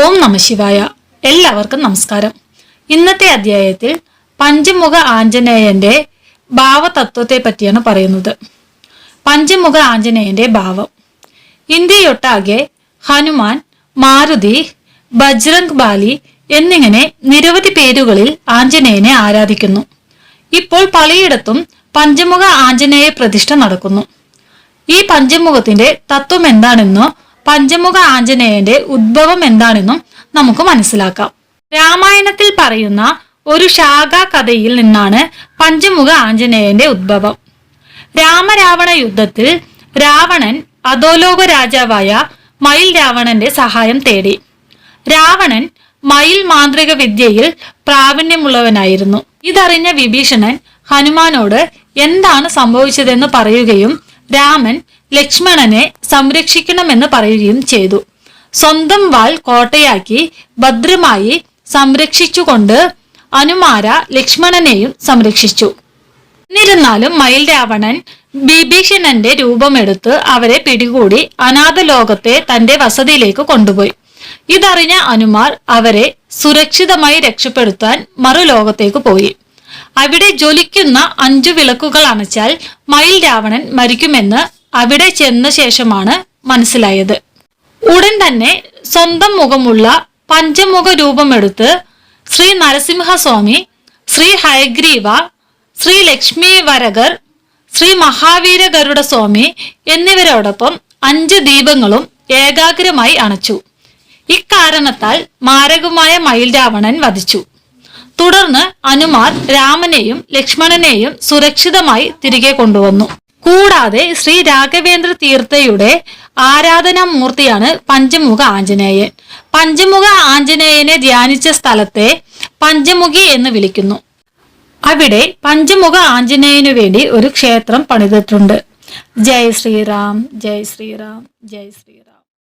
ഓം നമശിവായ എല്ലാവർക്കും നമസ്കാരം. ഇന്നത്തെ അധ്യായത്തിൽ പഞ്ചമുഖ ആഞ്ജനേയന്റെ ഭാവതത്വത്തെ പറ്റിയാണ് പറയുന്നത്. പഞ്ചമുഖ ആഞ്ജനേയന്റെ ഭാവം. ഇന്ത്യയൊട്ടാകെ ഹനുമാൻ മാരുതി ബജ്രംഗ് ബാലി എന്നിങ്ങനെ നിരവധി പേരുകളിൽ ആഞ്ജനേയനെ ആരാധിക്കുന്നു. ഇപ്പോൾ പലയിടത്തും പഞ്ചമുഖ ആഞ്ജനേയ പ്രതിഷ്ഠ നടക്കുന്നു. ഈ പഞ്ചമുഖത്തിന്റെ തത്വം എന്താണെന്നോ പഞ്ചമുഖ ആഞ്ജനേയന്റെ ഉദ്ഭവം എന്താണെന്നും നമുക്ക് മനസ്സിലാക്കാം. രാമായണത്തിൽ പറയുന്ന ഒരു ശാഖാ കഥയിൽ നിന്നാണ് പഞ്ചമുഖ ആഞ്ജനേയന്റെ ഉദ്ഭവം. രാമരാവണ യുദ്ധത്തിൽ രാവണൻ അധോലോക രാജാവായ മയിൽ രാവണന്റെ സഹായം തേടി. രാവണൻ മയിൽ മാന്ത്രിക വിദ്യയിൽ പ്രാവീണ്യമുള്ളവനായിരുന്നു. ഇതറിഞ്ഞ വിഭീഷണൻ ഹനുമാനോട് എന്താണ് സംഭവിച്ചതെന്ന് പറയുകയും രാമൻ ലക്ഷ്മണനെ സംരക്ഷിക്കണമെന്ന് പറയുകയും ചെയ്തു. സ്വന്തം വാൾ കോട്ടയാക്കി ഭദ്രമായി സംരക്ഷിച്ചുകൊണ്ട് അനുമാര ലക്ഷ്മണനെയും സംരക്ഷിച്ചു. എന്നിരുന്നാലും മയിൽ രാവണൻ ബിഭീഷണന്റെ രൂപമെടുത്ത് അവരെ പിടികൂടി അനാഥ ലോകത്തെ തന്റെ വസതിയിലേക്ക് കൊണ്ടുപോയി. ഇതറിഞ്ഞ അനുമാർ അവരെ സുരക്ഷിതമായി രക്ഷപ്പെടുത്താൻ മറുലോകത്തേക്ക് പോയി. അവിടെ ജ്വലിക്കുന്ന അഞ്ചു വിളക്കുകൾ അണച്ചാൽ മയിൽ രാവണൻ മരിക്കുമെന്ന് അവിടെ ചെന്ന ശേഷമാണ് മനസ്സിലായത്. ഉടൻ തന്നെ സ്വന്തം മുഖമുള്ള പഞ്ചമുഖ രൂപമെടുത്ത് ശ്രീ നരസിംഹസ്വാമി ശ്രീ ഹയഗ്രീവ ശ്രീ ലക്ഷ്മി വരകർ ശ്രീ മഹാവീര ഗരുഡ സ്വാമി എന്നിവരോടൊപ്പം അഞ്ച് ദീപങ്ങളും ഏകാഗ്രമായി അണച്ചു. ഇക്കാരണത്താൽ മാരകമായ മയിൽ രാവണൻ വധിച്ചു. തുടർന്ന് അനുമാർ രാമനെയും ലക്ഷ്മണനെയും സുരക്ഷിതമായി തിരികെ കൊണ്ടുവന്നു. കൂടാതെ ശ്രീ രാഘവേന്ദ്ര തീർത്ഥയുടെ ആരാധനാമൂർത്തിയാണ് പഞ്ചമുഖ ആഞ്ജനേയൻ. പഞ്ചമുഖ ആഞ്ജനേയനെ ധ്യാനിച്ച സ്ഥലത്തെ പഞ്ചമുഖി എന്ന് വിളിക്കുന്നു. അവിടെ പഞ്ചമുഖ ആഞ്ജനേയനു വേണ്ടി ഒരു ക്ഷേത്രം പണിതിട്ടുണ്ട്. ജയ് ശ്രീറാം ജയ് ശ്രീറാം ജയ് ശ്രീറാം.